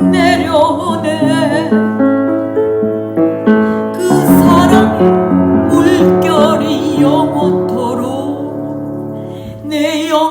내려오네. 그 사랑의 물결이 영원토록 내영